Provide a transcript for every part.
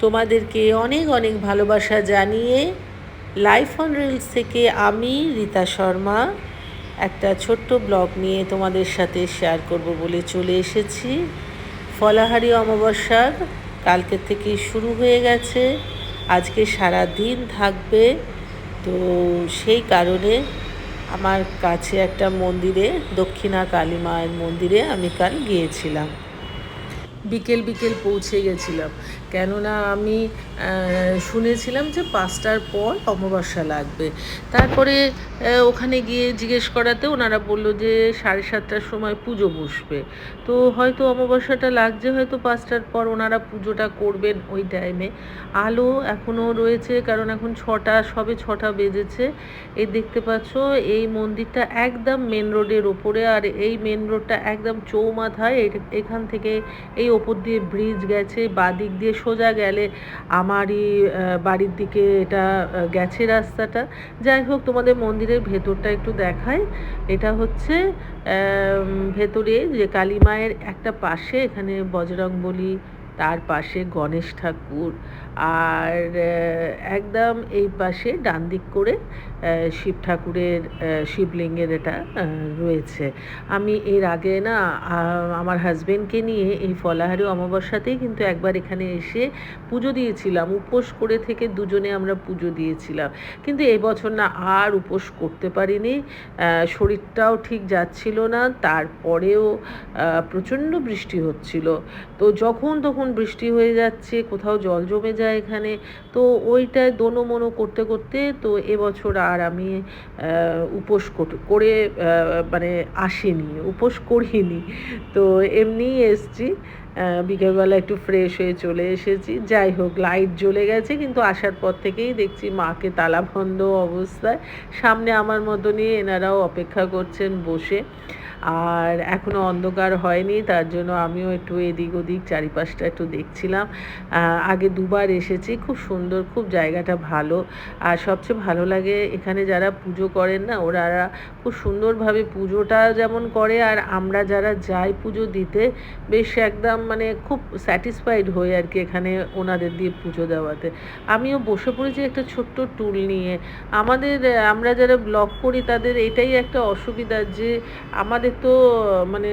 তোমাদেরকে অনেক অনেক ভালোবাসা জানিয়ে লাইফ অন রিলস থেকে আমি রীতা শর্মা একটা ছোট্ট ব্লগ নিয়ে তোমাদের সাথে শেয়ার করব বলে চলে এসেছি। ফলাহারি অমাবস্যার কালকের থেকে শুরু হয়ে গেছে। আজকে সারা দিন থাকবে। তো সেই কারণে আমার কাছে একটা মন্দিরে, দক্ষিণা কালী মায়ের মন্দিরে আমি কাল গিয়েছিলাম। বিকেল বিকেল পৌঁছে গেছিলাম। কেননা আমি শুনেছিলাম যে পাঁচটার পর অমাবস্যা লাগবে। তারপরে ওখানে গিয়ে জিজ্ঞেস করাতে ওনারা বলল যে সাড়ে সাতটার সময় পুজো বসবে। তো হয়তো অমাবস্যাটা লাগছে, হয়তো পাঁচটার পর ওনারা পুজোটা করবেন ওই টাইমে আলো এখনও রয়েছে, কারণ এখন ছটা, সবে ছটা বেজেছে। এই দেখতে পাচ্ছ, এই মন্দিরটা একদম মেন রোডের ওপরে, আর এই মেন রোডটা একদম চৌমাথায় এখান থেকে এই ওপর দিয়ে ব্রিজ গেছে বাদিক দিয়ে সোজা গেলে আমারই বাড়ির দিকে এটা গেছে রাস্তাটা। যাই হোক, তোমাদের মন্দিরের ভেতরটা একটু দেখাই। এটা হচ্ছে ভেতরে যে কালী মায়ের একটা পাশে, এখানে বজরং বলি তার পাশে গণেশ ঠাকুর। আর একদম এই পাশে ডান দিক করে শিব ঠাকুরের শিবলিঙ্গের এটা রয়েছে। আমি এর আগে না আমার হাজবেন্ডকে নিয়ে এই ফলাহারি অমাবস্যাতেই কিন্তু একবার এখানে এসে পুজো দিয়েছিলাম। উপোস করে থেকে দুজনে আমরা পুজো দিয়েছিলাম। কিন্তু এবছর না আর উপোস করতে পারিনি। শরীরটাও ঠিক যাচ্ছিল না। তারপরেও প্রচণ্ড বৃষ্টি হচ্ছিল। তো যখন তখন বৃষ্টি হয়ে যাচ্ছে, কোথাও জল জমে যায় এখানে। তো ওইটায় দোনো মনো করতে করতে তো এবছর আর আমি উপোস কর- মানে আসিনি, উপোস করিনি। তো এমনিই এসছি। বিকেলবেলা একটু ফ্রেশ হয়ে চলে এসেছি। যাই হোক লাইট জ্বলে গেছে, কিন্তু আসার পর থেকেই দেখছি মাকে তালাবন্ধ অবস্থায়। সামনে আমার মতনই এনারাও অপেক্ষা করছেন বসে। আর এখনও অন্ধকার হয়নি, তার জন্য আমিও একটু এদিক ওদিক চারিপাশটা একটু দেখছিলাম। আগে দুবার এসেছি, খুব সুন্দর, খুব জায়গাটা ভালো। আর সবচেয়ে ভালো লাগে এখানে যারা পুজো করেন না, ওরা খুব সুন্দরভাবে পুজোটা যেমন করে, আর আমরা যারা যাই পুজো দিতে, বেশ একদম মানে খুব স্যাটিসফাইড হই আর কি এখানে ওনাদের দিয়ে পুজো দেওয়াতে। আমিও বসে পড়েছি একটা ছোট্ট টুল নিয়ে। আমাদের, আমরা যারা ব্লগ করি তাদের এটাই একটা অসুবিধা যে আমাদের তো মানে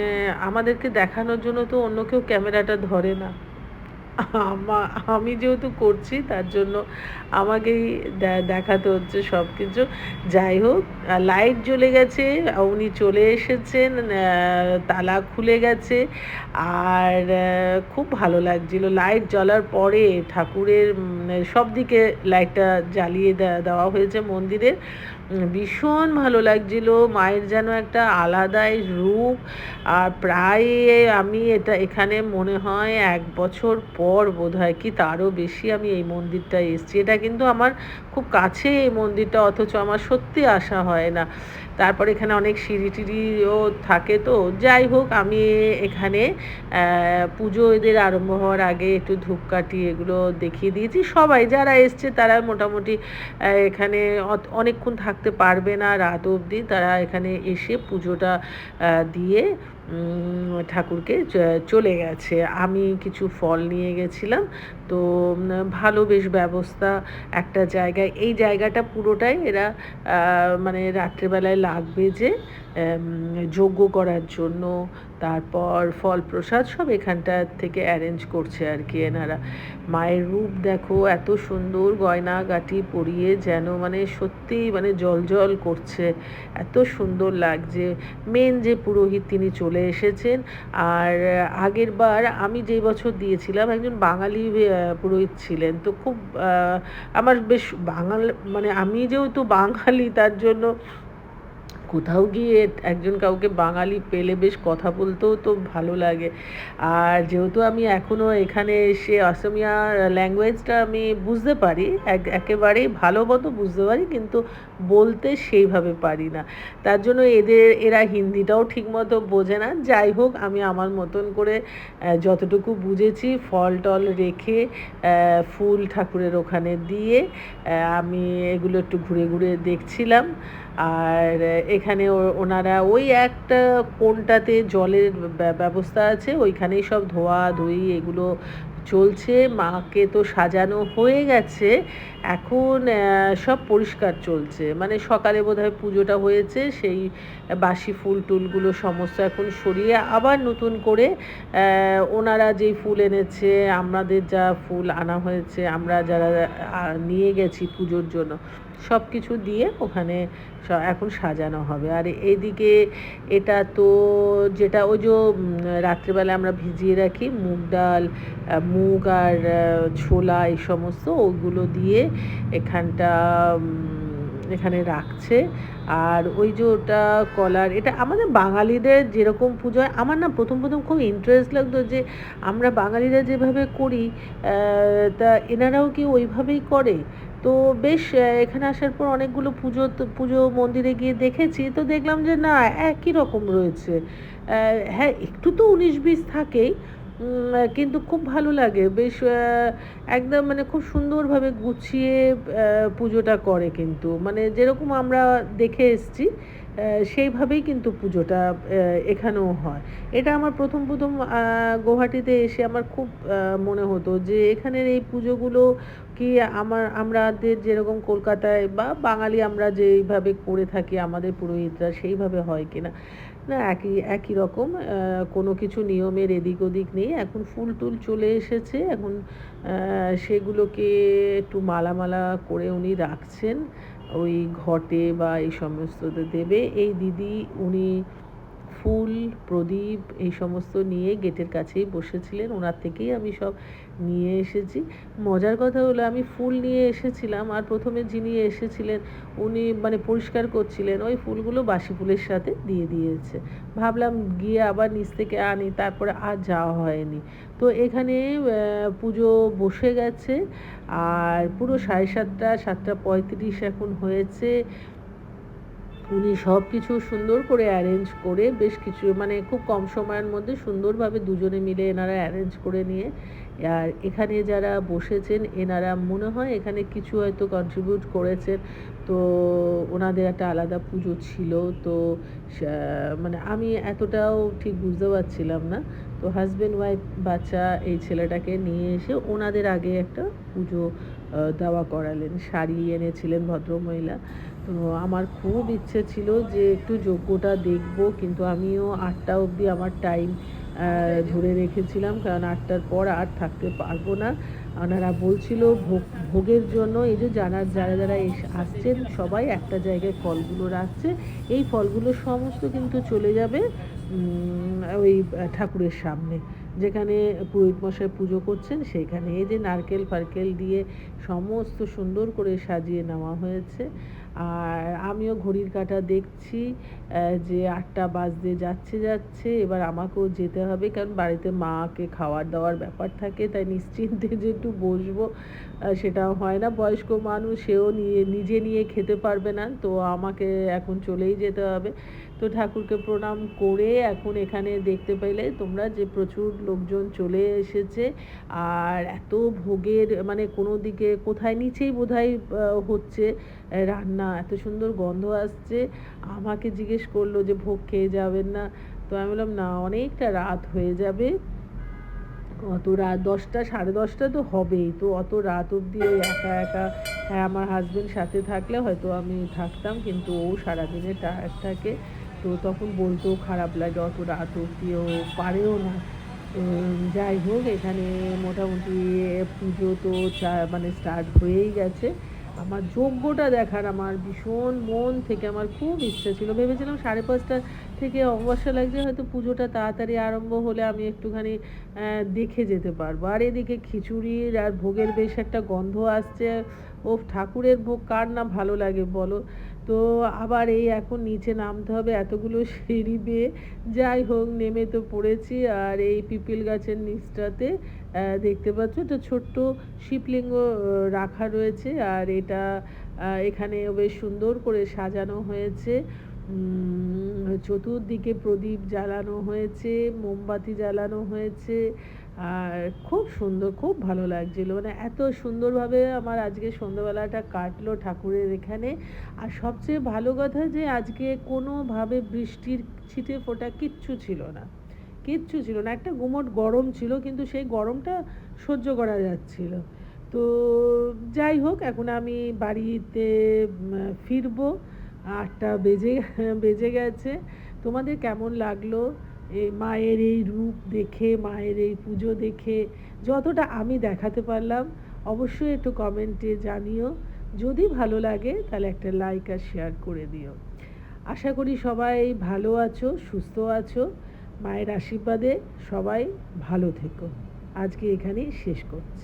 আমাদেরকে দেখানোর জন্য তো অন্য কেউ ক্যামেরাটা ধরে না। আমা- যেহেতু করছি তার জন্য আমাকেই দেখাতে হচ্ছে সব কিছু যাই হোক লাইট জ্বলে গেছে উনি চলে এসেছেন তালা খুলে গেছে আর খুব ভালো লাগছিল। লাইট জ্বলার পরে ঠাকুরের সব দিকে লাইটটা জ্বালিয়ে দেওয়া হয়েছে মন্দিরের। উম, ভীষণ ভালো লাগছিল। মায়ের যেন একটা আলাদাই রূপ। আর প্রায় আমি এটা এখানে মনে হয় এক বছর পর বোধ হয় কি তারও বেশি আমি এই মন্দিরটা এসেছি। এটা কিন্তু আমার খুব কাছে এই মন্দিরটা, অথচ আমার সত্যি আসা হয় না। তারপর এখানে অনেক সিঁড়ি টিড়িও থাকে তো। যাই হোক, আমি এখানে পুজো এদের আরম্ভ হওয়ার আগে একটু ধূপকাঠি এগুলো দেখিয়ে দিয়েছি। সবাই যারা এসছে তারা মোটামুটি এখানে অনেকক্ষণ থাকতে পারবে না রাত অবধি। তারা এখানে এসে পুজোটা দিয়ে ঠাকুরকে চলে গেছে। আমি কিছু ফল নিয়ে গেছিলাম। তো ভালো বেশ ব্যবস্থা একটা জায়গায়। এই জায়গাটা পুরোটাই এরা মানে রাত্রেবেলায় লাগবে যে যোগ্য করার জন্য তারপর ফল প্রসাদ সব এখানটা থেকে অ্যারেঞ্জ করছে আর কি এনারা। মায়ের রূপ দেখো, এত সুন্দর গয়না গাটি পরিয়ে যেন মানে সত্যি মানে জল জল করছে। এত সুন্দর লাগছে। মেন যে পুরোহিত তিনি চলে এসেছেন, আর আগের বার আমি যেই বছর দিয়েছিলাম, একজন বাঙালি পুরোহিত ছিলেন। তো খুব আমার বেশ বাঙাল মানে আমি যেহেতু বাঙালি, তার জন্য কোথাও গিয়ে একজন কাউকে বাঙালি পেলে বেশ কথা বলতেও তো ভালো লাগে। আর যেহেতু আমি এখনও এখানে এসে অসমিয়া ল্যাঙ্গুয়েজটা আমি বুঝতে পারি, এক একেবারেই ভালো মতো বুঝতে পারি, কিন্তু বলতে সেইভাবে পারি না। তার জন্য এদের, এরা হিন্দিটাও ঠিকমতো বোঝে না। যাই হোক, আমি আমার মতন করে যতটুকু বুঝেছি, ফল টল রেখে ফুল ঠাকুরের ওখানে দিয়ে আমি এগুলো একটু ঘুরে ঘুরে দেখছিলাম। আর এখানে ওনারা ওই একটা কোনটাতে জলের ব্যবস্থা আছে, ওইখানেই সব ধোয়া ধুই এগুলো চলছে। মাকে তো সাজানো হয়ে গেছে। এখন সব পরিষ্কার চলছে। মানে সকালে বোধহয় পুজোটা হয়েছে, সেই বাসি ফুল টুলগুলো সমস্ত এখন সরিয়ে আবার নতুন করে ওনারা যেই ফুল এনেছে, আমাদের যা ফুল আনা হয়েছে, আমরা যারা নিয়ে গেছি পুজোর জন্য সব কিছু দিয়ে ওখানে এখন সাজানো হবে। আর এইদিকে এটা তো যেটা ওই যে রাত্রিবেলা আমরা ভিজিয়ে রাখি, মুগ ডাল মুগ আর ছোলা এই সমস্ত ওগুলো দিয়ে এখানটা এখানে রাখছে। আর ওই যে ওটা কলার, এটা আমাদের বাঙালিদের যেরকম পুজো হয়, আমার না প্রথম প্রথম খুব ইন্টারেস্ট লাগতো যে আমরা বাঙালিরা যেভাবে করি তা এনারাও কি ওইভাবেই করে? তো বেশ এখানে আসার পর অনেকগুলো পুজো পুজো মন্দিরে গিয়ে দেখেছি, তো দেখলাম যে না, একই রকম রয়েছে। হ্যাঁ একটু তো উনিশ বিশ থাকেই কিন্তু খুব ভালো লাগে। বেশ একদম মানে খুব সুন্দরভাবে গুছিয়ে পুজোটা করে কিন্তু। মানে যেরকম আমরা দেখে এসছি সেইভাবেই কিন্তু পুজোটা এখানেও হয়। এটা আমার প্রথম প্রথম গুয়াহাটিতে এসে আমার খুব মনে হতো যে এখানের এই পুজোগুলো কি আমার আমাদের যেরকম কলকাতায় বা বাঙালি আমরা যেইভাবে করে থাকি, আমাদের পুরোহিতরা সেইভাবে হয় কিনা? না না একই একই রকম কোনো কিছু নিয়মের এদিক ওদিক নেই। এখন ফুল টুল চলে এসেছে। এখন সেগুলোকে একটু মালা মালা করে উনি রাখছেন। ওই ঘটে বা এই সমস্ততে দেবে। এই দিদি, উনি ফুল, প্রদীপ এই সমস্ত নিয়ে গেটের কাছেই বসেছিলেন। ওনার থেকেই আমি সব নিয়ে এসেছি। মজার কথা হলো, আমি ফুল নিয়ে এসেছিলাম আর প্রথমে যিনি এসেছিলেন, উনি মানে পরিষ্কার করছিলেন, ওই ফুলগুলো বাসি ফুলের সাথে দিয়ে দিয়েছে। ভাবলাম গিয়ে আবার নিচ থেকে আনি, তারপরে আর যাওয়া হয়নি। তো এখানে পুজো বসে গেছে। আর পুরো সাড়ে সাতটা সাতটা পঁয়ত্রিশ এখন হয়েছে। উনি সব কিছু সুন্দর করে অ্যারেঞ্জ করে বেশ কিছু মানে খুব কম সময়ের মধ্যে সুন্দরভাবে দুজনে মিলে এনারা অ্যারেঞ্জ করে নিয়ে, আর এখানে যারা বসেছেন এনারা মনে হয় এখানে কিছু হয়তো কন্ট্রিবিউট করেছেন। তো ওনাদের একটা আলাদা পুজো ছিল, তো মানে আমি এতটাও ঠিক বুঝতে পারছিলাম না। তো হাজব্যান্ড ওয়াইফ বাচ্চা এই ছেলেটাকে নিয়ে এসে ওনাদের আগে একটা পুজো দেওয়া করালেন, শাড়ি এনেছিলেন ভদ্রমহিলা। তো আমার খুব ইচ্ছে ছিল যে একটু যজ্ঞটা দেখব, কিন্তু আমিও আটটা অবধি আমার টাইম ধরে রেখেছিলাম, কারণ আটটার পর আর থাকতে পারব না। ওনারা বলছিল ভোগ, ভোগের জন্য এই যে যারা যারা এস- আসছেন, সবাই একটা জায়গায় ফলগুলো রাখছে। এই ফলগুলো সমস্ত কিন্তু চলে যাবে ওই ঠাকুরের সামনে। যেখানে পুরোহিত মশাই পুজো করছেন, সেইখানে এই যে নারকেল, ফারকেল দিয়ে সমস্ত সুন্দর করে সাজিয়ে নেওয়া হয়েছে। আর আমিও ঘড়ির কাঁটা দেখছি যে আটটা বাজতে যাচ্ছে যাচ্ছে। এবার আমাকেও যেতে হবে, কারণ বাড়িতে মাকে খাওয়ার দাওয়ার ব্যাপার থাকে, তাই নিশ্চিন্তে যে একটু বসবো সেটা হয় না। বয়স্ক মানুষ, সেও নিয়ে, নিজে নিয়ে খেতে পারবে না, তো আমাকে এখন চলেই যেতে হবে। তো ঠাকুরকে প্রণাম করে এখন এখানে দেখতে পেলে তোমরা যে প্রচুর লোকজন চলে এসেছে। আর এত ভোগের মানে কোনো দিকে কোথায় নিচেই বোধহয় হচ্ছে রান্না। এত সুন্দর গন্ধ আসছে। আমাকে জিজ্ঞেস করল যে ভোগ খেয়ে যাবেন না? তো আমি বললাম, না, অনেকটা রাত হয়ে যাবে। অত রাত, দশটা, সাড়ে দশটা তো হবেই। তো অত রাত অবধি ওই একা একা হ্যাঁ আমার হাজবেন্ড সাথে থাকলে হয়তো আমি থাকতাম, কিন্তু ও সারাদিনে টায়ার্ড থাকে। তো তখন বলতেও খারাপ লাগে, অত রাত ও পারেও না। যাই হোক, এখানে মোটামুটি পুজো তো মানে স্টার্ট হয়েই গেছে। আমার যজ্ঞটা দেখার আমার ভীষণ মন থেকে আমার খুব ইচ্ছা ছিল। ভেবেছিলাম সাড়ে পাঁচটা থেকে অবশ্য লাগছে, হয়তো পুজোটা তাড়াতাড়ি আরম্ভ হলে আমি একটুখানি দেখে যেতে পারব। আর এদিকে খিচুড়ির আর ভোগের বেশ একটা গন্ধ আসছে। ও ঠাকুরের ভোগ কার না ভালো লাগে বলো? তো আবার এই এখন নিচে নামতে হবে এতগুলো সিঁড়ি বেয়ে। যাই হোক, নেমে তো পড়েছি আর এই পিপিল গাছের নিচটাতে দেখতে পাচ্ছ তো ছোট্ট শিবলিঙ্গ রাখা রয়েছে আর এটা এখানে বেশ সুন্দর করে সাজানো হয়েছে। চতুর্দিকে প্রদীপ জ্বালানো হয়েছে, মোমবাতি জ্বালানো হয়েছে। আর খুব সুন্দর, খুব ভালো লাগছিল। মানে এত সুন্দরভাবে আমার আজকে সন্ধ্যাবেলাটা কাটলো ঠাকুরের এখানে। আর সবচেয়ে ভালো কথা যে আজকে কোনোভাবে বৃষ্টির ছিটে ফোঁটা কিচ্ছু ছিল না। কিচ্ছু ছিল না। একটা গুমোট গরম ছিল, কিন্তু সেই গরমটা সহ্য করা যাচ্ছিল। তো যাই হোক, এখন আমি বাড়িতে ফিরবো। আটটা বেজে বেজে গেছে। তোমাদের কেমন লাগল? মায়ের এই রূপ দেখে, মায়ের এই পুজো দেখে, যতটা আমি দেখাতে পারলাম, অবশ্যই একটু কমেন্টে জানিও। যদি ভালো লাগে, তাহলে একটা লাইক আর শেয়ার করে দিও। আশা করি সবাই ভালো আছো, সুস্থ আছো। মায়ের আশীর্বাদে সবাই ভালো থেকো। আজকে এখানেই শেষ করছি।